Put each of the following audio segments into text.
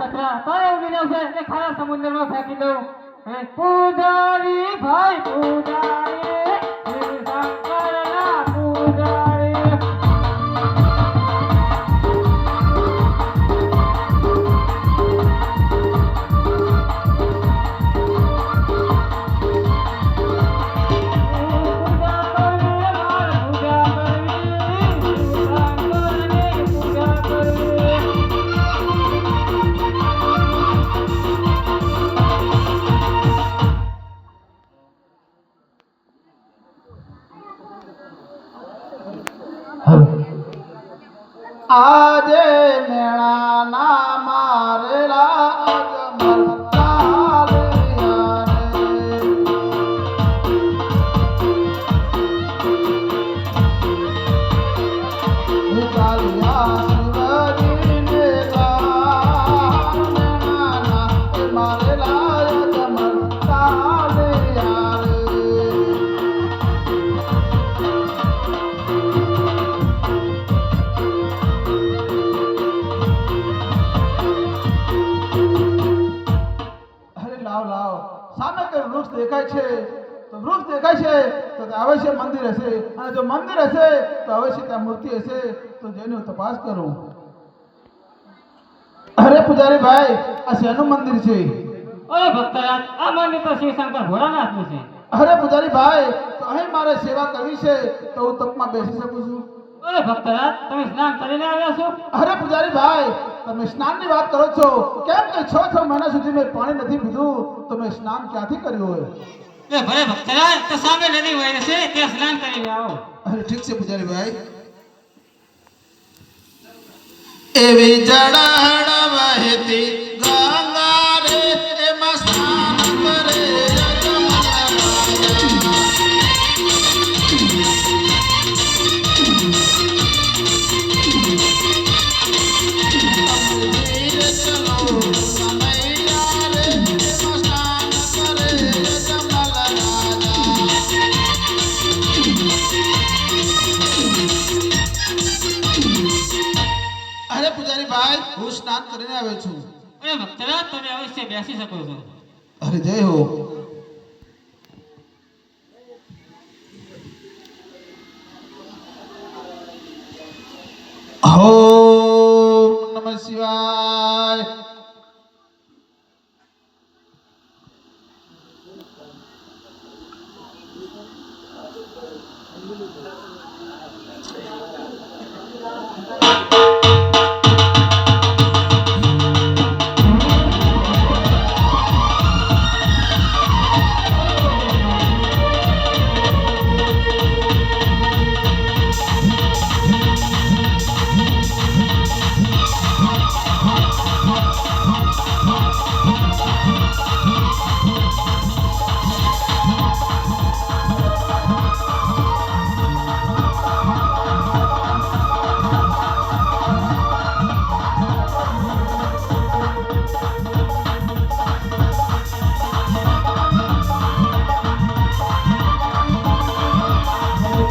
કચરા તારે ઉગી જશે એ ખારા સમુદ્રમાં ફેંકી દઉં. પૂજારી ભાઈ પૂજારી છે તો વૃક્ષ દેખાય છે તો અવશ્ય મંદિર હશે. અને જો મંદિર હશે તો અવશ્ય ત્યાં મૂર્તિ હશે. તો જઈને હું તપાસ કરું. અરે પૂજારી ભાઈ આ શેનું મંદિર છે? અરે ભક્તરાજ આ મંદિર તો શિવશંકર ભોળાનાથનું છે. અરે પૂજારી ભાઈ તો અહીં મારે સેવા કરવી છે તો હું તપમાં બેસી શકું છું? અરે ભક્તરાજ તમે સ્નાન કરીને આવ્યા છો? અરે પૂજારી ભાઈ તમે સ્નાનની વાત કરો છો. કેમ કે છ છ મહિના સુધી મેં પાણી નથી પીધું તો મેં સ્નાન ક્યાંથી કર્યું હોય? એ ભલે ભક્તરાજ તો સામે નદી વહી છે ત્યાં સ્નાન કરીને આવો. અરે ઠીક છે પૂજારી ભાઈ. એવી જડાડ છું. અને ભક્તરાજ તમે અવશ્ય બેસી શકો છો. અરે જય હો. હો નમઃ શિવાય.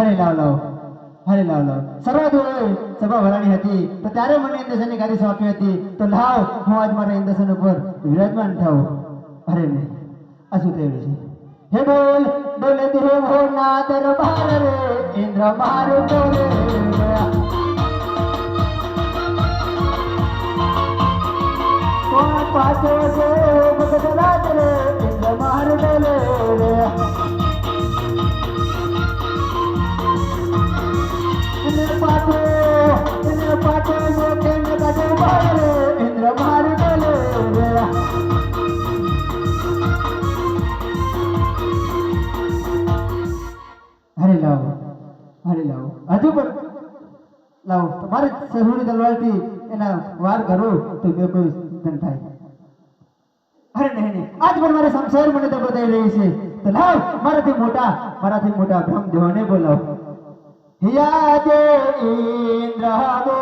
હરે લાવ લાવ હરે લાવ લાવ સર્વ સભા ભરાણી હતી. તો ત્યારે મને ઇન્દ્રસનની ગાદી સોંપી હતી. તો લાવ, હું આજ મારા ઇન્દ્રસન ઉપર વિરાજમાન થાઉં. અરે નહીં. આ શું થયું છે? હે બોલ, બોલે હે હો ના દરબાર રે. ઇન્દ્ર મારું બોલે પાછો છે? તમારે સહુની તલવારથી એના વાર કરો તો બે કોઈ ધન થાય. અરે નહીં નહીં. આજ પણ મારે સંસાર મને તો બતાવી રહી છે. તો લાવ, મારાથી મોટા મારાથી મોટા બ્રહ્મદેવને બોલાવ. યા દે ઇન્દ્ર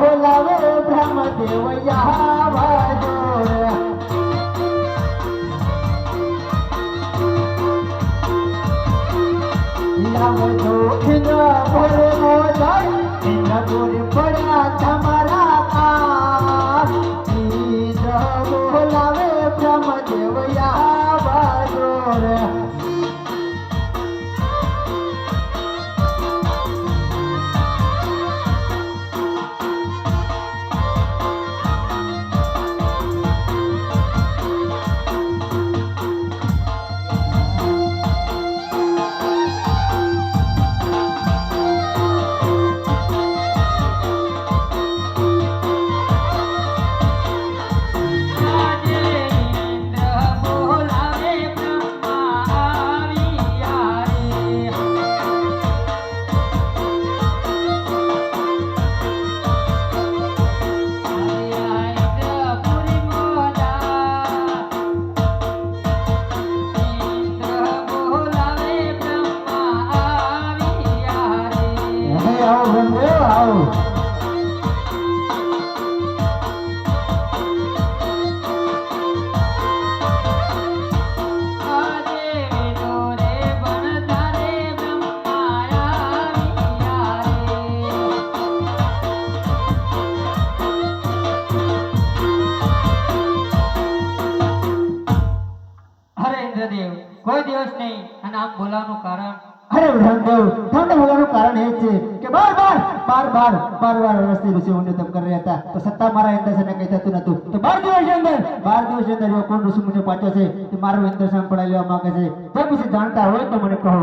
બોલાવે બ્રહ્મદેવ યાવજો રે લાવજો ઇન્દ્ર બોલે મોજાય બોલે પડ્યા તમારા ઇન્દ્ર બોલાવે બ્રહ્મદેવ યાવજો અને આમ કારણ. અરે બ્રહ્મદેવ તમને બોલવાનું કારણ એ છે કે બાર બાર બાર બાર બાર બાર વર્ષથી ઋષિ મુનિ તપ કરી રહ્યા હતા. તો સત્તા મારા ઇન્દ્રસેને કઈ થતું નતું તો બાર દિવસ અંદર બાર દિવસ અંદર જો કોણ ઋષિ મુનિ પાછો છે કે મારું ઇન્દ્રસન પડાવી લેવા માંગે છે. તો પછી જાણતા હોય તો મને કહો.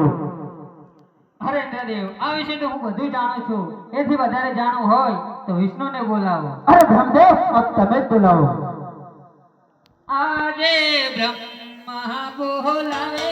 અરે ઇન્દ્રદેવ આ વિશે તો હું બધું જાણું છું. એથી વધારે જાણવું હોય તો વિષ્ણુને બોલાવો. અરે બ્રહ્મદેવ અબ તમે જ બોલાવો. આજે બ્રહ્મા બોલાવે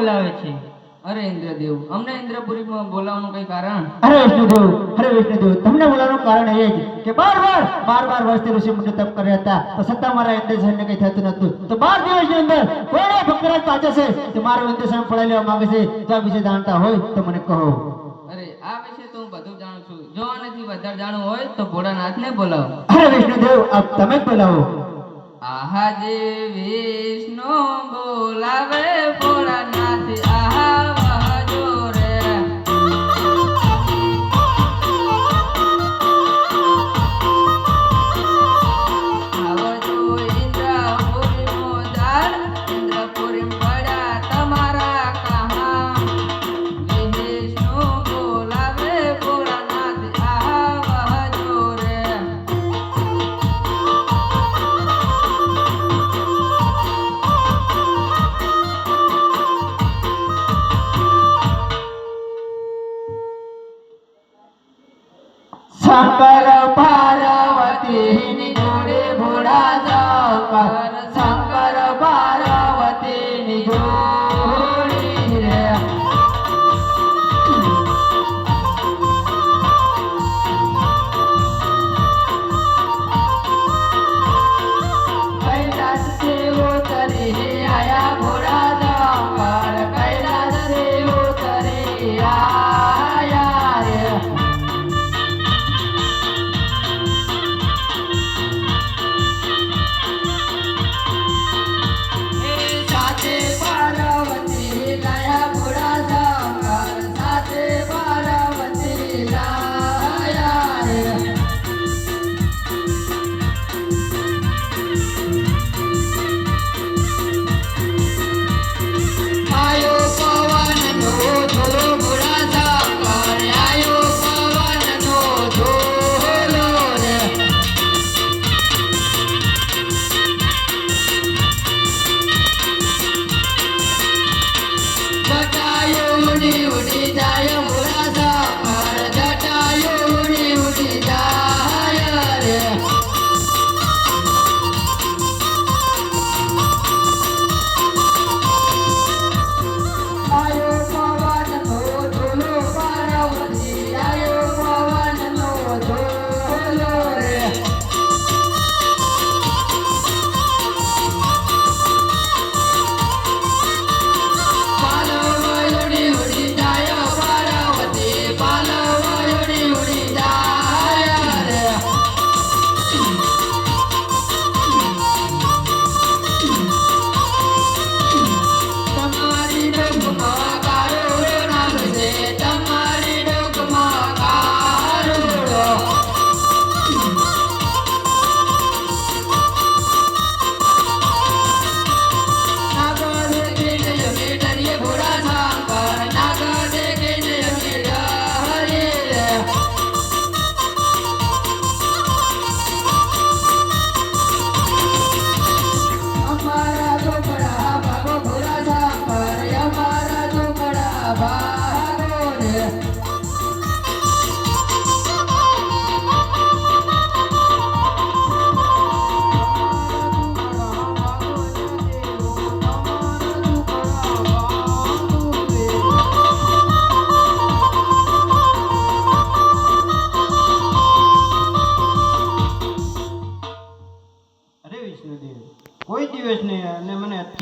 બોલાવે છે? અરે ઇન્દ્રદેવ અમને ઇન્દ્રપુરીમાં બોલાવવાનું કઈ કારણ? અરે વિષ્ણુદેવ અરે વિષ્ણુદેવ તમને બોલાવવાનું કારણ એ જ કે બાર બાર બાર બાર વર્ષથી ઋષિ મુનિ તપ કર્યા હતા તો સત્તા મારા ઇન્દ્રસનને કઈ થતું નતું તો બાર દિવસની અંદર કોઈને ભક્તરાજ પાછો છે કે મારો ઇન્દ્રસેન પડાઈ લેવા માંગે છે તો આ વિશે જાણતા હોય તો મને કહો. અરે આ વિશે તો હું બધું જાણું છું. જો આનાથી વધારે જાણવું હોય તો ભોળાનાથને બોલાવો. અરે વિષ્ણુદેવ આપ તમે જ બોલાવો. આહા જે વિષ્ણુ બોલાવે ભોળાનાથ.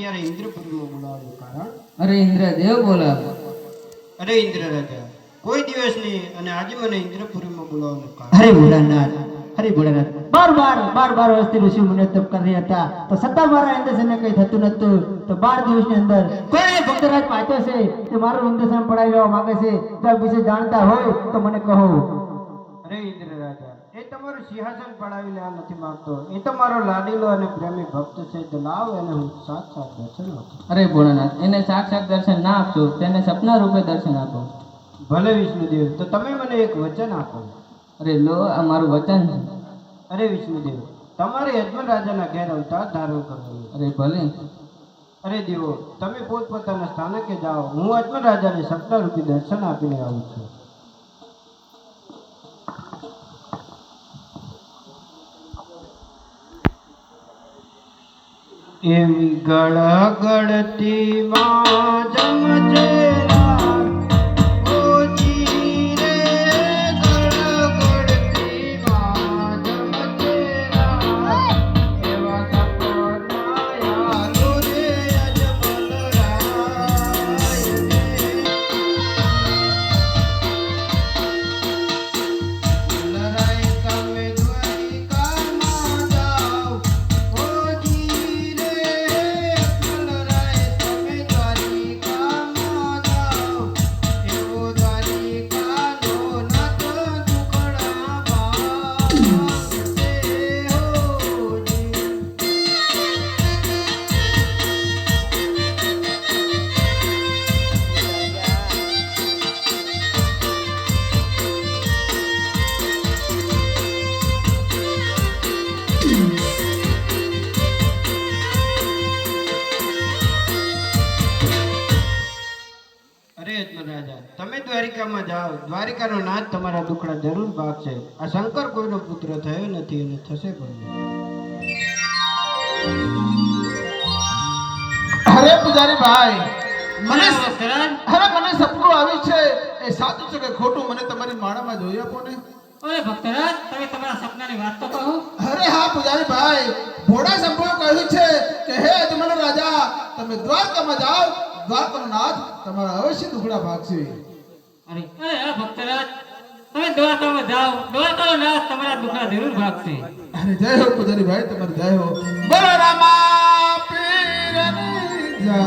મને અત્યારે ઇન્દ્રપુરીમાં બોલાવ્યું કારણ? અરે ઇન્દ્રદેવ બોલાવ્યો અરે ઇન્દ્ર રાજા કોઈ દિવસ નહીં અને આજે મને ઇન્દ્રપુરીમાં બોલાવવાનું કારણ. અરે ભોળાનાથ અરે ભોળાનાથ બાર બાર બાર બાર વર્ષથી ઋષિ મુનિ તપ કરી હતા. તો સત્તા મારા ઇન્દ્રસનને કઈ થતું નતું તો બાર દિવસની અંદર કોઈ ભક્તરાજ પાછો છે? તે મારો ઇન્દ્રસેન પડાવી લેવા માંગે છે. તો વિશે જાણતા હોય તો મને કહો. તમારું સિંહાસન પડાવી લેવા નથી માંગતો. એ તો મારો લાડીલો અને પ્રેમી ભક્ત છે તો લાવ એને હું સાક્ષાત દર્શન અરે ભોળાનાથ એને સાક્ષાત દર્શન ના આપશો તેને સપના રૂપે દર્શન આપો. ભલે વિષ્ણુદેવ તો તમે મને એક વચન આપો. અરે લો આ મારું વચન છે. અરે વિષ્ણુદેવ તમારે યજમાન રાજાના ઘેર અવતાર ધારણ કરવો અરે ભલે. અરે દેવો તમે પોતપોતાના સ્થાનકે જાઓ. હું અજમલ રાજાને સપના રૂપી દર્શન આપીને આવું છું. એવી ગળગળતી માં જમજેરા દ્વારિકામાં જાઓ. દ્વારિકાનો નાથ તમારા દુખડા જરૂર ભાગશે. આ શંકર કોઈનો પુત્ર થયો નથી અને થશે પણ નહીં. અરે પૂજારી ભાઈ મને અરે મને સપનું આવ્યું છે. એ સાચું છે કે ખોટું? મને તમારી માળામાં જોઈ આપો ને. અરે ભક્તરાજ તમે તમારા સપનાની વાત તો કહો. અરે હા પૂજારી ભાઈ ભોળા સંભવ કહ્યું છે કે હે અજમલ રાજા તમે દ્વારકામાં જાઓ. દ્વારકાનો નાથ તમારા અવશ્ય દુખડા ભાગશે. અરે આ ભક્તરાજ તમે દ્વારકામાં જાઓ દ્વારકાનો નાશ તમારા દુખડા જરૂર ભાગશે. અરે જય હો પૂજારી ભાઈ તમારે જય હો. બોલો રામા પીરની જય.